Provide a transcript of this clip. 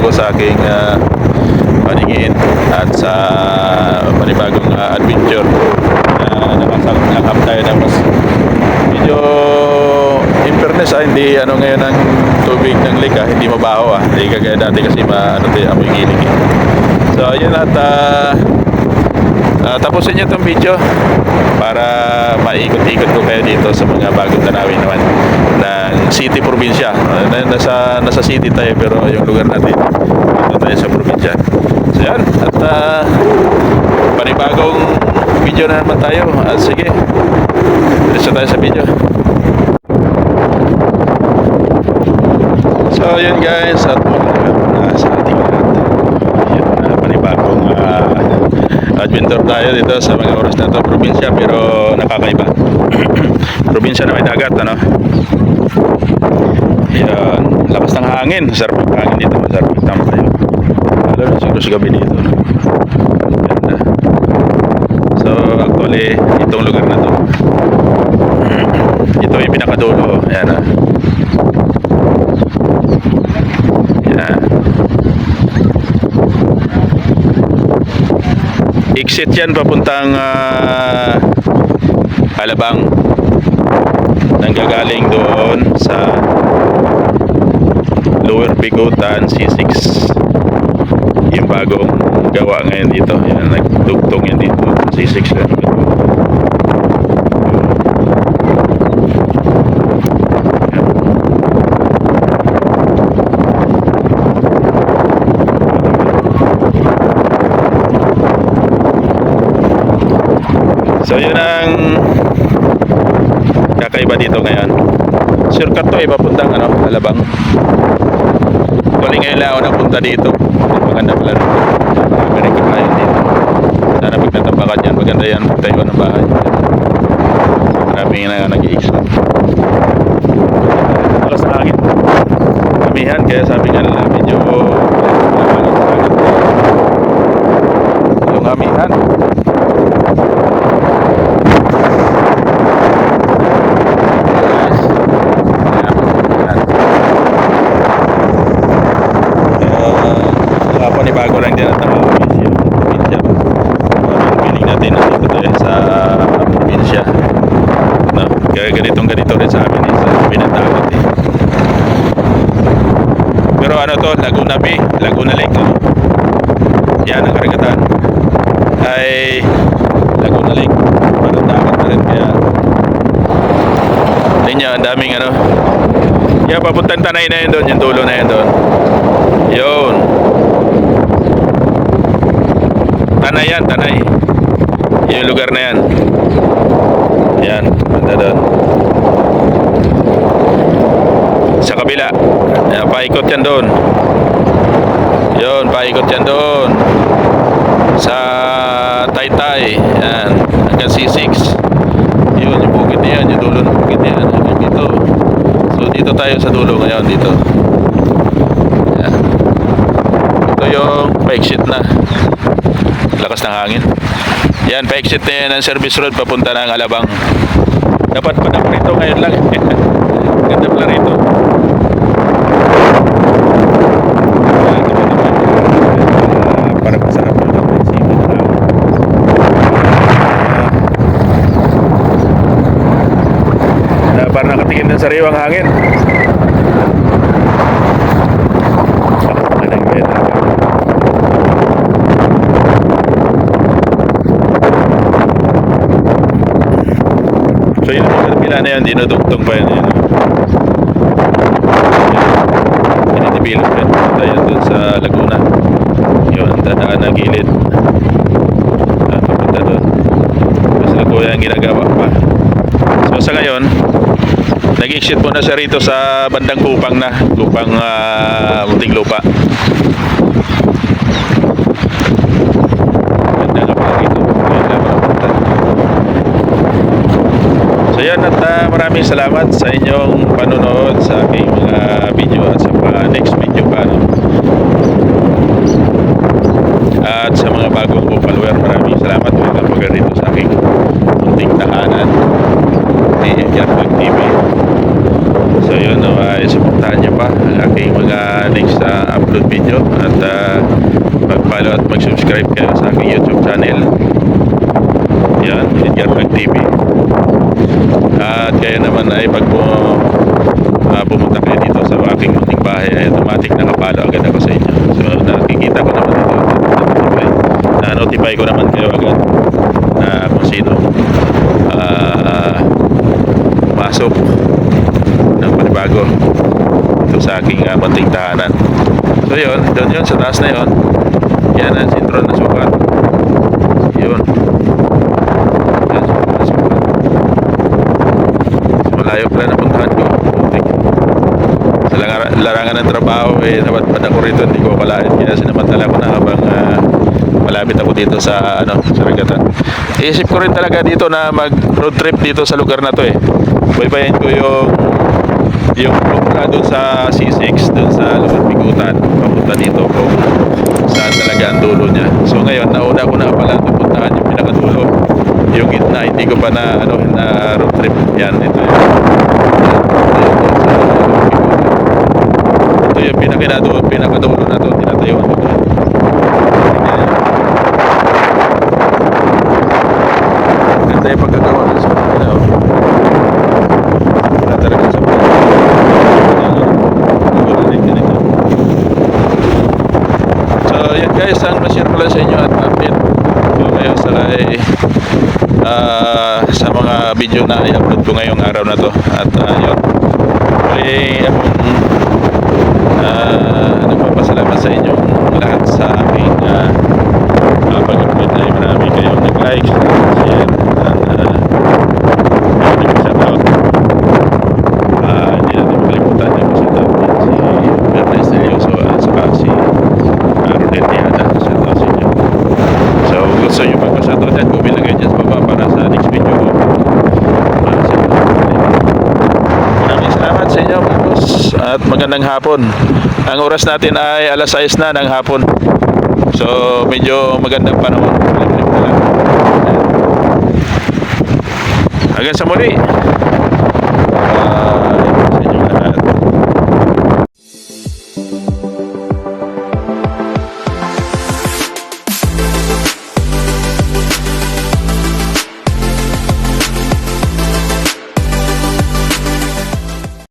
uh, panibago sa aking ah, paningin at sa panibagong ah, adventure na nakasangkap tayo na mas medyo fairness ah, hindi ano ngayon ang tubig ng lake ah, hindi mabaho ah, hindi kagaya dati kasi ma, ano amoy gilig eh. So yun at ah, ah, tapusin nyo itong video para maikot-ikot ko kayo dito sa mga bagong tanawin naman ng city probinsya. Ah, na- nasa, nasa city tayo pero yung lugar natin dito tayo sa probinsya. So yan at ah, panibagong video na naman tayo. At sige, diretso tayo sa video. So yun guys at magandang na sa ating lahat. Yun, uh, panibagong ah, adventure tayo dito sa mga oras na to probinsya pero nakakaiba. probinsya na may dagat ano. Yan, lakas ng hangin. Sarap ng hangin dito. Masarap magtama tayo. Alam mo, siguro sa gabi dito. No? Ganda. So, actually, itong lugar na to. Ito yung pinakadulo. Ayan ah. Yan. Exit yan papuntang ah, Alabang. Nanggagaling doon sa Lower Bigutan C6. Yung bagong gawa ngayon dito. Yan, nagdugtong yan dito. C6 lang. Yun ang kakaiba dito ngayon. Shortcut to eh, papuntang ano, Alabang. Tuloy ngayon lang ako napunta dito. Maganda pala rin. Marami kabayan dito. Sana pag natabakan yan, maganda yan. Pagtayo ng bahay. Maraming na nag-iisip. Alas na akin. Kamihan, kaya sabi nga nila medyo yung amihan. Uh, panibago lang din at mga probinsya. Probinsya. Parang feeling natin nandito tayo sa probinsya. No? Kaya ganitong ganito rin sa amin eh, sa Binandagat eh. Pero ano to, Laguna Bay, Laguna Lake. Ano? Yan ang karagatan. Ay Laguna Lake. Parang dagat na rin kaya Ninyo, ang daming ano. Kaya papuntang tanay na yun doon, yung dulo na yun doon. Yun. Tanay yan, tanay. Yung lugar na yan. Yan, banda doon. Sa kabila. Yan, paikot yan doon. Yun, paikot yan doon. Sa Taytay. Yan, hanggang C6. Yun, yung bukid na yan, yung dulo ng bukid na yan. Hanggang dito. So, dito tayo sa dulo ngayon, dito. Yan. Ito yung pa-exit na. Lakas ng hangin. Yan, pa-exit na yan ang service road papunta ng Alabang. Dapat pa na ngayon lang. Ganda pala rito. Yan, diba naman? Ah, parang masarap yung isipin na hangin. na parang nakatingin ng sariwang hangin. Lakas naman ng beta. So yun ang kabila na yan, dinudugtong pa yan. Yan. Dinidevelop yan. Yan dun sa Laguna. Yun, dadaan ng gilid. Ah, papunta dun. Mas Laguna ang ginagawa pa. So sa ngayon, nag-exit muna siya rito sa bandang Kupang na, Kupang uh, Munting Lupa. Ganda nga pala rito. Ayun na mapunta. So yan at ah, maraming salamat sa inyong panonood sa aking mga video at sa pa next video pa. No? At sa mga bagong ko follower, maraming salamat. Welcome po kayo rito sa aking munting tahanan ni Jarvag TV. So yun, no, ay supportahan niyo pa ang aking mga next uh, upload video at uh, mag-follow at mag-subscribe kayo sa aking YouTube channel. Yan, Edgar Mag TV. At kayo naman ay pag uh, pumunta kayo dito sa aking munting bahay ay automatic nakapalo agad ako sa inyo. So nakikita ko naman dito. Na-notify, ko naman kayo agad na kung sino ah, pumasok ng panibago ito sa aking uh, munting tahanan. So yun, doon yun sa taas na yun. Yan ang sintro na sukat. Yun. Yan, sintro na sukat. So, malayo pala na puntahan ko. Putik. Sa larangan ng trabaho, eh, napadpad ako rito, hindi ko akalain. Kaya sinamantala ko na habang ah, malapit ako dito sa, ano, sa Regatan. Iisip ko rin talaga dito na mag road trip dito sa lugar na to eh. Baybayin ko yung yung mula doon sa C6 doon sa Lugar Bigutan papunta dito kung saan talaga ang dulo niya so ngayon nauna ko na pala ito puntahan yung pinakadulo yung gitna hindi ko pa na ano na road trip yan ito yun ito yung pinakinadulo pinakadulo na to tinatayuan ko Yan. ganda yung pagkagawa sa kanila. Wala talaga sa. So, yan guys, ang ma-share ko lang sa inyo at update. So, ngayon sa ay ah, sa mga video na i-upload ko ngayong araw na to. At uh, yun, muli akong uh, nagpapasalamat sa inyong lahat sa aking uh, uh, pag-upload ay marami kayong nag-like, share, and uh, nag-shoutout. Ah, hindi natin makalimutan yung sa natin si Bernes Delioso at saka si uh, Rodel Diana. Shout out sa inyo. So, kung gusto nyo magpa-shoutout yan, comment lang kayo dyan sa baba para sa next video ko. Para sa Maraming salamat sa boss at magandang hapon. Ang oras natin ay alas 6 na ng hapon. So, medyo magandang panahon. Hanggang sa muli.